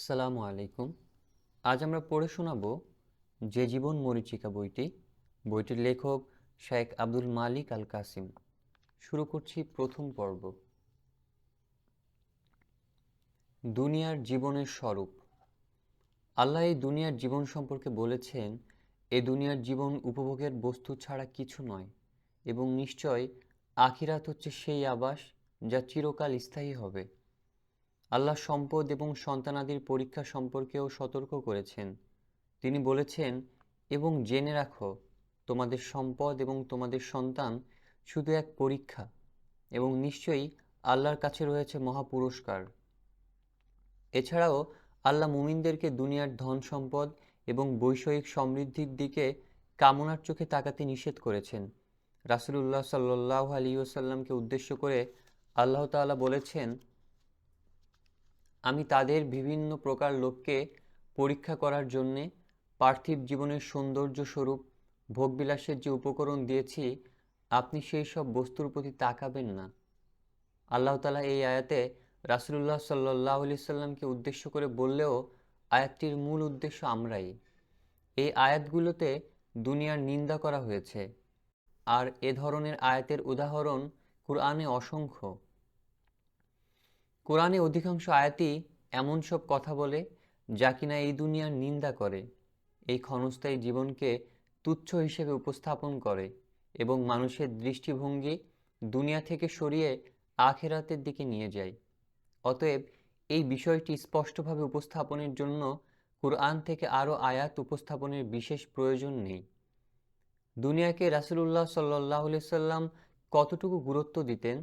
আসসালামু আলাইকুম। আজ আমরা পড়ে শোনাব যে জীবন মরীচিকা বইটি। বইটির লেখক শেখ আব্দুল মালিক আল কাসিম শুরু করছি প্রথম পর্ব। দুনিয়ার জীবনের স্বরূপ। আল্লাহ এই দুনিয়ার জীবন সম্পর্কে বলেছেন, এ দুনিয়ার জীবন উপভোগের বস্তু ছাড়া কিছু নয় এবং নিশ্চয় আখিরাত হচ্ছে সেই আবাস যা চিরকাল স্থায়ী হবে। আল্লাহ সম্পদ এবং সন্তানাদির পরীক্ষা সম্পর্কেও সতর্ক করেছেন। তিনি বলেছেন, এবং জেনে রাখো, তোমাদের সম্পদ এবং তোমাদের সন্তান শুধু এক পরীক্ষা, এবং নিশ্চয়ই আল্লাহর কাছে রয়েছে মহা পুরস্কার এছাড়াও, আল্লাহ মুমিনদেরকে দুনিয়ার ধন সম্পদ এবং বৈষয়িক সমৃদ্ধির দিকে কামনার চোখে তাকাতে নিষেধ করেছেন। রাসুলুল্লাহ সাল্লাহ ওসাল্লামকে উদ্দেশ্য করে আল্লাহ তাআলা বলেছেন আমি তাদের বিভিন্ন প্রকার লোককে পরীক্ষা করার জন্যে পার্থিব জীবনের সৌন্দর্য স্বরূপ, ভোগবিলাসের যে উপকরণ দিয়েছি, আপনি সেই সব বস্তুর প্রতি তাকাবেন না। আল্লাহ তালা এই আয়াতে রাসুলুল্লাহ সাল্লাহ আলি সাল্লামকে উদ্দেশ্য করে বললেও, আয়াতটির মূল উদ্দেশ্য আমরাই। এই আয়াতগুলোতে দুনিয়ার নিন্দা করা হয়েছে। আর এ ধরনের আয়াতের উদাহরণ কুরআনে অসংখ্য। কোরআনে অধিকাংশ আয়াতই এমন সব কথা বলে যা কিনা এই দুনিয়ার নিন্দা করে, এই ক্ষণস্থায়ী জীবনকে তুচ্ছ হিসেবে উপস্থাপন করে এবং মানুষের দৃষ্টিভঙ্গি দুনিয়া থেকে সরিয়ে আখেরাতের দিকে নিয়ে যায়। অতএব এই বিষয়টি স্পষ্টভাবে উপস্থাপনের জন্য কুরআন থেকে আরও আয়াত উপস্থাপনের বিশেষ প্রয়োজন নেই। দুনিয়াকে রাসুলুল্লাহ সাল্লাহ সাল্লাম কতটুকু গুরুত্ব দিতেন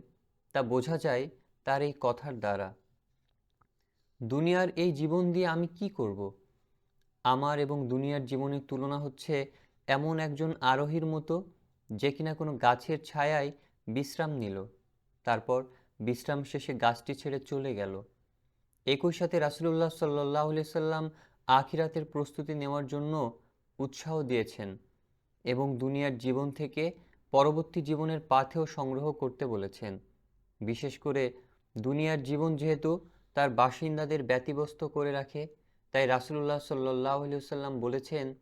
তা বোঝা যায় তার এই কথার দ্বারা, দুনিয়ার এই জীবন দিয়ে আমি কি করব? আমার এবং দুনিয়ার জীবনের তুলনা হচ্ছে এমন একজন আরোহীর মতো যে কিনা কোনো গাছের ছায়ায় বিশ্রাম নিল, তারপর বিশ্রাম শেষে গাছটি ছেড়ে চলে গেল। একই সাথে রাসুলুল্লাহ সাল্লাহ সাল্লাম আখিরাতের প্রস্তুতি নেওয়ার জন্য উৎসাহ দিয়েছেন এবং দুনিয়ার জীবন থেকে পরবর্তী জীবনের পাথেও সংগ্রহ করতে বলেছেন। বিশেষ করে দুনিয়ার জীবন যেহেতু তার বাসিন্দাদের ব্যতিব্যস্ত করে রাখে, তাই রাসুলুল্লাহ সাল্লাহ সাল্লাম বলেছেন,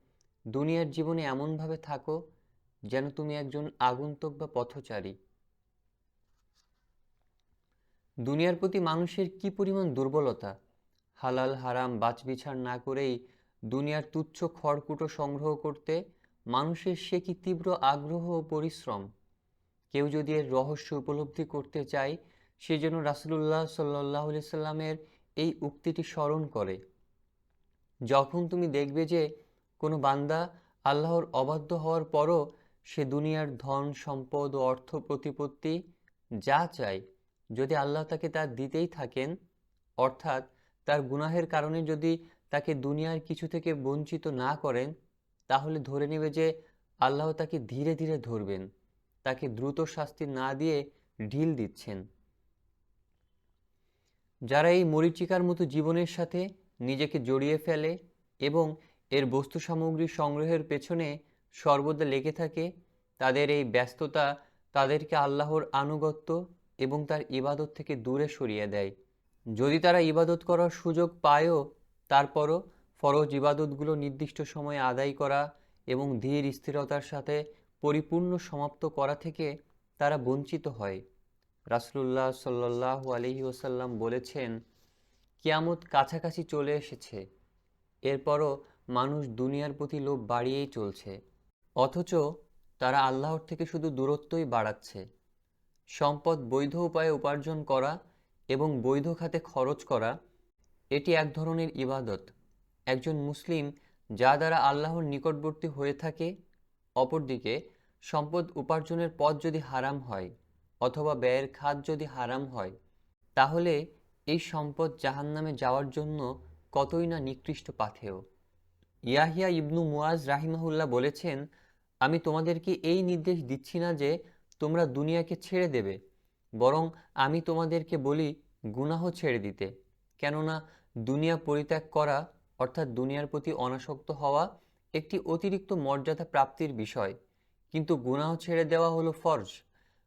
দুনিয়ার জীবনে এমনভাবে থাকো যেন তুমি একজন আগন্তুক বা পথচারী। দুনিয়ার প্রতি মানুষের কি পরিমাণ দুর্বলতা? হালাল, হারাম, বাছবিছাড় না করেই দুনিয়ার তুচ্ছ খড়কুটো সংগ্রহ করতে মানুষের সে কি তীব্র আগ্রহ ও পরিশ্রম? কেউ যদি এর রহস্য উপলব্ধি করতে চায় সে যেন রাসুলুল্লাহ সাল্লাহ সাল্লামের এই উক্তিটি স্মরণ করে। যখন তুমি দেখবে যে কোনো বান্দা আল্লাহর অবাধ্য হওয়ার পরও সে দুনিয়ার ধন, সম্পদ ও অর্থ প্রতিপত্তি যা চায়, যদি আল্লাহ তাকে তা দিতেই থাকেন, অর্থাৎ তার গুনাহের কারণে যদি তাকে দুনিয়ার কিছু থেকে বঞ্চিত না করেন, তাহলে ধরে নেবে যে আল্লাহ তাকে ধীরে ধীরে ধরবেন, তাকে দ্রুত শাস্তি না দিয়ে ঢিল দিচ্ছেন। যারা এই মরিচিকার মতো জীবনের সাথে নিজেকে জড়িয়ে ফেলে এবং এর বস্তু সামগ্রী সংগ্রহের পেছনে সর্বদা লেগে থাকে, তাদের এই ব্যস্ততা তাদেরকে আল্লাহর আনুগত্য এবং তার ইবাদত থেকে দূরে সরিয়ে দেয়। যদি তারা ইবাদত করার সুযোগ পায়ও, তারপরও ফরজ ইবাদতগুলো নির্দিষ্ট সময়ে আদায় করা এবং ধীর স্থিরতার সাথে পরিপূর্ণ সমাপ্ত করা থেকে তারা বঞ্চিত হয়। রাসুলুল্লাহ সাল্লাহ আলহি ওসাল্লাম বলেছেন, কিয়ামত কাছাকাছি চলে এসেছে। এরপরও মানুষ দুনিয়ার প্রতি লোভ বাড়িয়েই চলছে। অথচ তারা আল্লাহর থেকে শুধু দূরত্বই বাড়াচ্ছে। সম্পদ, বৈধ উপায়ে উপার্জন করা এবং বৈধ খাতে খরচ করা, এটি এক ধরনের ইবাদত। একজন মুসলিম যা দ্বারা আল্লাহর নিকটবর্তী হয়ে থাকে, অপরদিকে সম্পদ উপার্জনের পথ যদি হারাম হয় অথবা ব্যয়ের খাত যদি হারাম হয়, তাহলে এই সম্পদ জাহান্নামে যাওয়ার জন্য কতই না নিকৃষ্ট পাথেয়। ইয়াহিয়া ইবনু মুয়াজ রাহিমাহুল্লাহ বলেছেন, আমি তোমাদেরকে এই নির্দেশ দিচ্ছি না যে তোমরা দুনিয়াকে ছেড়ে দেবে, বরং আমি তোমাদেরকে বলি গুনাহ ছেড়ে দিতে। কেননা দুনিয়া পরিত্যাগ করা, অর্থাৎ দুনিয়ার প্রতি অনাসক্ত হওয়া, একটি অতিরিক্ত মর্যাদা প্রাপ্তির বিষয়। কিন্তু গুনাহ ছেড়ে দেওয়া হলো ফরজ।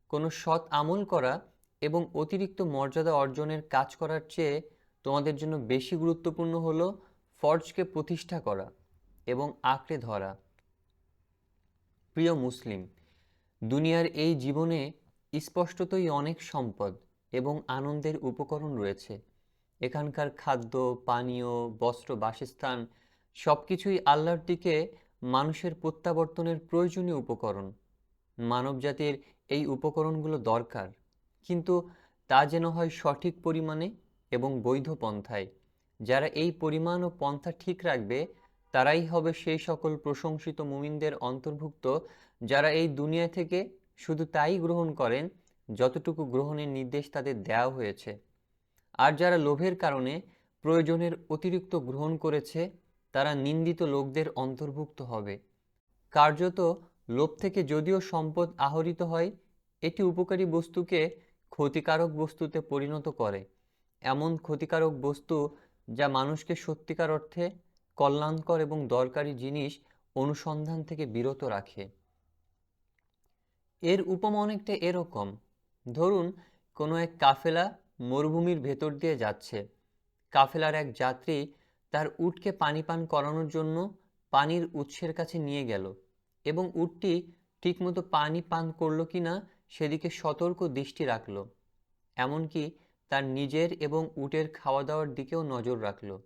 কোনো সৎ আমল করা এবং অতিরিক্ত মর্যাদা অর্জনের কাজ করার চেয়ে তোমাদের জন্য বেশি গুরুত্বপূর্ণ হলো ফর্জকে প্রতিষ্ঠা করা এবং আঁকড়ে ধরা। প্রিয় মুসলিম, দুনিয়ার এই জীবনে স্পষ্টতই অনেক সম্পদ এবং আনন্দের উপকরণ রয়েছে। এখানকার খাদ্য, পানীয়, বস্ত্র, বাসস্থান সব কিছুই আল্লাহর দিকে মানুষের প্রত্যাবর্তনের প্রয়োজনীয় উপকরণ। মানবজাতির এই উপকরণগুলো দরকার, কিন্তু তা যেন হয় সঠিক পরিমাণে এবং বৈধ পন্থায়। যারা এই পরিমাণ ও পন্থা ঠিক রাখবে, তারাই হবে সেই সকল প্রশংসিত মুমিনদের অন্তর্ভুক্ত যারা এই দুনিয়া থেকে শুধু তাই গ্রহণ করেন যতটুকু গ্রহণের নির্দেশ তাদের দেওয়া হয়েছে। আর যারা লোভের কারণে প্রয়োজনের অতিরিক্ত গ্রহণ করেছে, তারা নিন্দিত লোকদের অন্তর্ভুক্ত হবে। কার্যত লোভ থেকে যদিও সম্পদ আহরিত হয়, এটি উপকারী বস্তুকে ক্ষতিকারক বস্তুতে পরিণত করে। এমন ক্ষতিকারক বস্তু যা মানুষকে সত্যিকার অর্থে কল্যাণকর এবং দরকারি জিনিস অনুসন্ধান থেকে বিরত রাখে। এর উপমা অনেকটা এরকম। ধরুন, কোনো এক কাফেলা মরুভূমির ভেতর দিয়ে যাচ্ছে। কাফেলার এক যাত্রী তার উটকে পানি পান করানোর জন্য পানির উৎসের কাছে নিয়ে গেল। এবং উটটি ঠিকমতো পানি পান করল কি না সেদিকে সতর্ক দৃষ্টি রাখল। এমনকি তার নিজের এবং উটের খাওয়া দাওয়ার দিকেও নজর রাখল।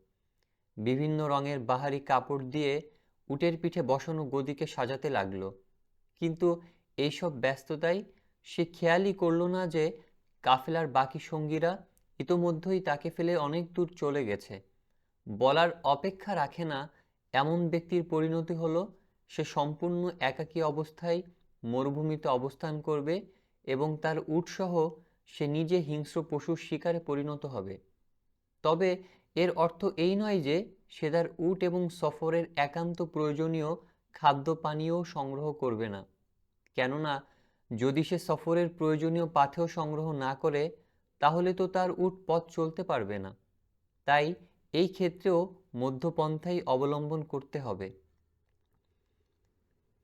বিভিন্ন রঙের বাহারি কাপড় দিয়ে উটের পিঠে বসানো গদিকে সাজাতে লাগল। কিন্তু এইসব ব্যস্ততায় সে খেয়ালই করল না যে কাফেলার বাকি সঙ্গীরা ইতোমধ্যেই তাকে ফেলে অনেক দূর চলে গেছে। বলার অপেক্ষা রাখে না এমন ব্যক্তির পরিণতি হলো সে সম্পূর্ণ একাকী অবস্থায় মরুভূমিতে অবস্থান করবে এবং তার উটসহ সে নিজে হিংস্র পশুর শিকারে পরিণত হবে। তবে এর অর্থ এই নয় যে সে তার উট এবং সফরের একান্ত প্রয়োজনীয় খাদ্য পানীয় সংগ্রহ করবে না। কেননা যদি সে সফরের প্রয়োজনীয় পাথেয় সংগ্রহ না করে, তাহলে তো তার উট পথ চলতে পারবে না। তাই এই ক্ষেত্রেও মধ্যপন্থাই অবলম্বন করতে হবে।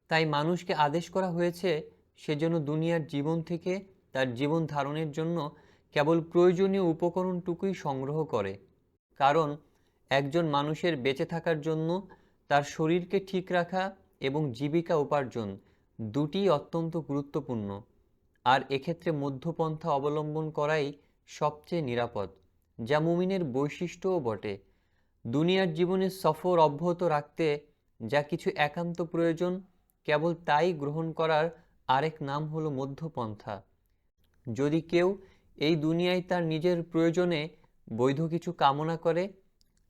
তাই মানুষকে আদেশ করা হয়েছে সেজন্য দুনিয়ার জীবন থেকে তার জীবন ধারণের জন্য কেবল প্রয়োজনীয় উপকরণটুকুই সংগ্রহ করে। কারণ একজন মানুষের বেঁচে থাকার জন্য তার শরীরকে ঠিক রাখা এবং জীবিকা উপার্জন দুটি অত্যন্ত গুরুত্বপূর্ণ। আর এক্ষেত্রে মধ্যপন্থা অবলম্বন করাই সবচেয়ে নিরাপদ, যা মুমিনের বৈশিষ্ট্যও বটে। দুনিয়ার জীবনের সফর অব্যাহত রাখতে যা কিছু একান্ত প্রয়োজন কেবল তাই গ্রহণ করার আরেক নাম হলো মধ্যপন্থা। যদি কেউ এই দুনিয়ায় তার নিজের প্রয়োজনে বৈধ কিছু কামনা করে,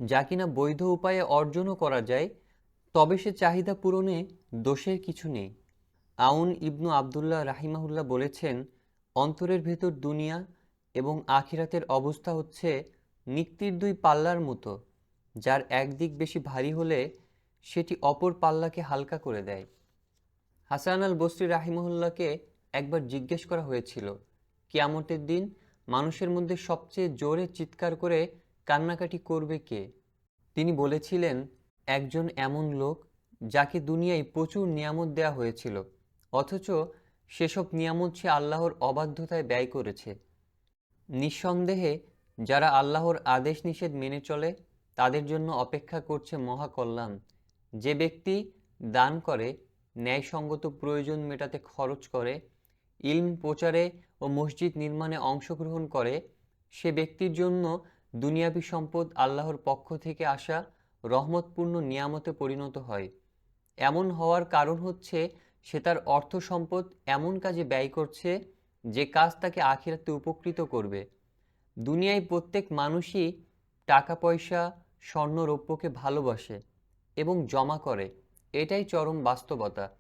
যা কিনা বৈধ উপায়ে অর্জনও করা যায়, তবে সে চাহিদা পূরণে দোষের কিছু নেই। আউন ইবনু আবদুল্লাহ রাহিমাহুল্লাহ বলেছেন, অন্তরের ভেতর দুনিয়া এবং আখিরাতের অবস্থা হচ্ছে নিক্তির দুই পাল্লার মতো, যার একদিক বেশি ভারী হলে সেটি অপর পাল্লাকে হালকা করে দেয়। হাসান আল বসরি রাহিমহুল্লাহকে একবার জিজ্ঞেস করা হয়েছিল, কিয়ামতের দিন মানুষের মধ্যে সবচেয়ে জোরে চিৎকার করে কান্নাকাটি করবে কে? তিনি বলেছিলেন, একজন এমন লোক যাকে দুনিয়ায় প্রচুর নিয়ামত দেয়া হয়েছিল, অথচ সেসব নিয়ামত সে আল্লাহর অবাধ্যতায় ব্যয় করেছে। নিঃসন্দেহে যারা আল্লাহর আদেশ নিষেধ মেনে চলে, তাদের জন্য অপেক্ষা করছে মহাকল্যাণ। যে ব্যক্তি দান করে ন্যায়সঙ্গত প্রয়োজন মেটাতে খরচ করে, ইলম প্রচারে ও মসজিদ নির্মাণে অংশগ্রহণ করে, সে ব্যক্তির জন্য দুনিয়াবী সম্পদ আল্লাহর পক্ষ থেকে আসা রহমতপূর্ণ নিয়ামতে পরিণত হয়। এমন হওয়ার কারণ হচ্ছে সে তার অর্থ সম্পদ এমন কাজে ব্যয় করছে যে কাজ তাকে আখিরাতে উপকৃত করবে। দুনিয়ায় প্রত্যেক মানুষই টাকা পয়সা স্বর্ণ রৌপ্যকে ভালোবাসে এবং জমা করে। এটাই চরম বাস্তবতা।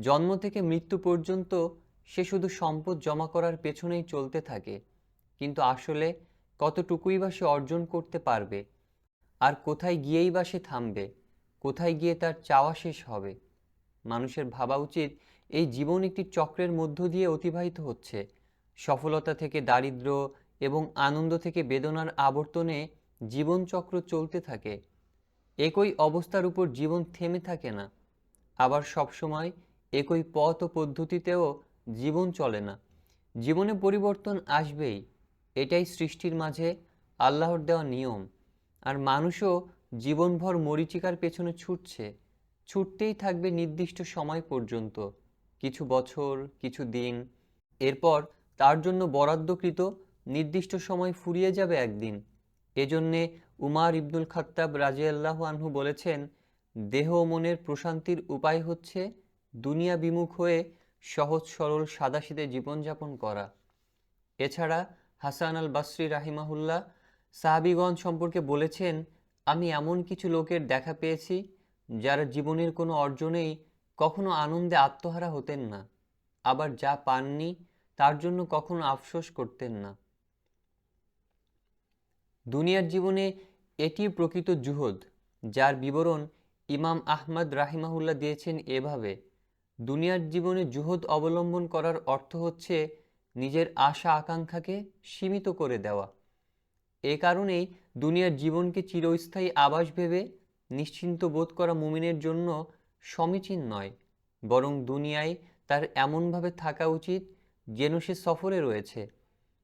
জন্ম থেকে মৃত্যু পর্যন্ত সে শুধু সম্পদ জমা করার পেছনেই চলতে থাকে। কিন্তু আসলে কতটুকুই বা সে অর্জন করতে পারবে? আর কোথায় গিয়েই বা সে থামবে? কোথায় গিয়ে তার চাওয়া শেষ হবে? মানুষের ভাবা উচিত এই জীবন একটি চক্রের মধ্য দিয়ে অতিবাহিত হচ্ছে। সফলতা থেকে দারিদ্র্য এবং আনন্দ থেকে বেদনার আবর্তনে জীবনচক্র চলতে থাকে। একই অবস্থার উপর জীবন থেমে থাকে না। আবার সবসময় একই পথ ও পদ্ধতিতেও জীবন চলে না। জীবনে পরিবর্তন আসবেই। এটাই সৃষ্টির মাঝে আল্লাহর দেওয়া নিয়ম। আর মানুষও জীবনভর মরীচিকার পেছনে ছুটছে। ছুটতেই থাকবে নির্দিষ্ট সময় পর্যন্ত। কিছু বছর, কিছু দিন। এরপর তার জন্য বরাদ্দকৃত নির্দিষ্ট সময় ফুরিয়ে যাবে একদিন। এজন্যে উমার ইবনুল খাত্তাব রাজিয়াল্লাহু আনহু বলেছেন, দেহ ও মনের প্রশান্তির উপায় হচ্ছে দুনিয়া বিমুখ হয়ে সহজ সরল সাদাসিদে জীবনযাপন করা। এছাড়া হাসান আল বাসরি রাহিমাহুল্লাহ সাহাবিগণ সম্পর্কে বলেছেন, আমি এমন কিছু লোকের দেখা পেয়েছি যারা জীবনের কোনো অর্জনেই কখনো আনন্দে আত্মহারা হতেন না, আবার যা পাননি তার জন্য কখনো আফসোস করতেন না। দুনিয়ার জীবনে এটি প্রকৃত জুহদ, যার বিবরণ ইমাম আহমদ রাহিমাহুল্লাহ দিয়েছেন এভাবে, দুনিয়ার জীবনে জুহদ অবলম্বন করার অর্থ হচ্ছে নিজের আশা আকাঙ্ক্ষাকে সীমিত করে দেওয়া। এ কারণেই দুনিয়ার জীবনকে চিরস্থায়ী আবাস ভেবে নিশ্চিন্ত বোধ করা মুমিনের জন্য সমীচীন নয়, বরং দুনিয়ায় তার এমনভাবে থাকা উচিত যেন সে সফরে রয়েছে।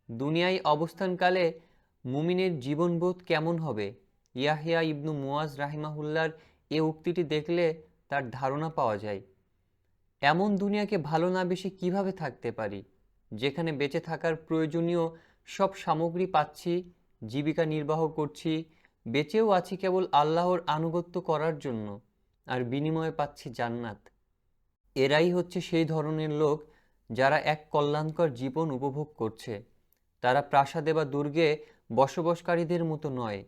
দুনিয়ায় অবস্থানকালে মুমিনের জীবনবোধ কেমন হবে ইয়াহিয়া ইবনু মুয়াজ রাহিমাহুল্লার এ উক্তিটি দেখলে তার ধারণা পাওয়া যায়। এমন দুনিয়াকে ভালো না বেশি কীভাবে থাকতে পারি? যেখানে বেঁচে থাকার প্রয়োজনীয় সব সামগ্রী পাচ্ছি, জীবিকা নির্বাহ করছি, বেঁচেও আছি কেবল আল্লাহর আনুগত্য করার জন্য, আর বিনিময়ে পাচ্ছি জান্নাত। এরাই হচ্ছে সেই ধরনের লোক যারা এক কল্যাণকর জীবন উপভোগ করছে। তারা প্রাসাদে বা দুর্গে বসবাসকারীদের মতো নয়।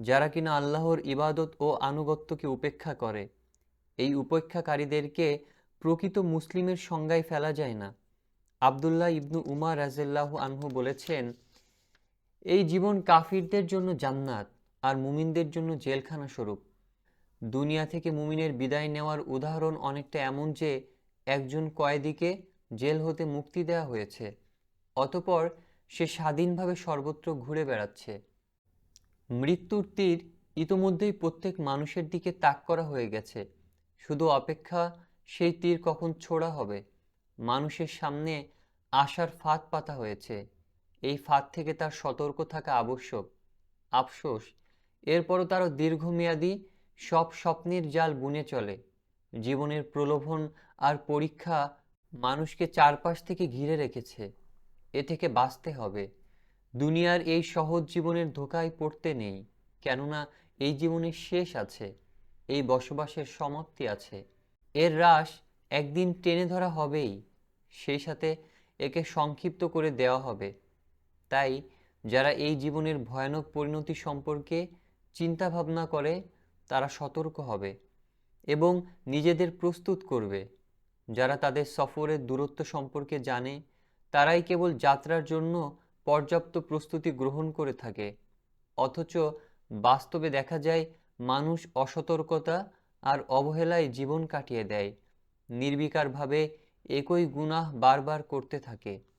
যারা কিনা আল্লাহর ইবাদত ও আনুগত্যকে উপেক্ষা করে। এই উপেক্ষাকারীদেরকে প্রকৃত মুসলিমের সংজ্ঞায় ফেলা যায় না। আবদুল্লাহ ইবনু উমার রাজেল্লাহু আনহু বলেছেন, এই জীবন কাফিরদের জন্য জান্নাত আর মুমিনদের জন্য জেলখানা স্বরূপ। দুনিয়া থেকে মুমিনের বিদায় নেওয়ার উদাহরণ অনেকটা এমন যে, একজন কয়েদিকে জেল হতে মুক্তি দেওয়া হয়েছে, অতপর সে স্বাধীনভাবে সর্বত্র ঘুরে বেড়াচ্ছে। মৃত্যুর তীর ইতোমধ্যেই প্রত্যেক মানুষের দিকে তাক করা হয়ে গেছে। শুধু অপেক্ষা সেই তীর কখন ছোড়া হবে? মানুষের সামনে আশার ফাঁদ পাতা হয়েছে। এই ফাঁদ থেকে তার সতর্ক থাকা আবশ্যক। আফসোস, এরপরও তারও দীর্ঘমেয়াদী সব স্বপ্নের জাল বুনে চলে। জীবনের প্রলোভন আর পরীক্ষা মানুষকে চারপাশ থেকে ঘিরে রেখেছে। এ থেকে বাঁচতে হবে। দুনিয়ার এই সহজ জীবনের ধোকায় পড়তে নেই, কেননা এই জীবনের শেষ আছে, এই বসবাসের সমাপ্তি আছে। এর হ্রাস একদিন টেনে ধরা হবেই, সেই সাথে একে সংক্ষিপ্ত করে দেওয়া হবে। তাই যারা এই জীবনের ভয়ানক পরিণতি সম্পর্কে চিন্তা ভাবনা করে, তারা সতর্ক হবে এবং নিজেদের প্রস্তুত করবে। যারা তাদের সফরের দূরত্ব সম্পর্কে জানে, তারাই কেবল যাত্রার জন্য পর্যাপ্ত প্রস্তুতি গ্রহণ করে থাকে। অথচ বাস্তবে দেখা যায়, মানুষ অসতর্কতা আর অবহেলায় জীবন কাটিয়ে দেয়। নির্বিকারভাবে একই গুনাহ বারবার করতে থাকে।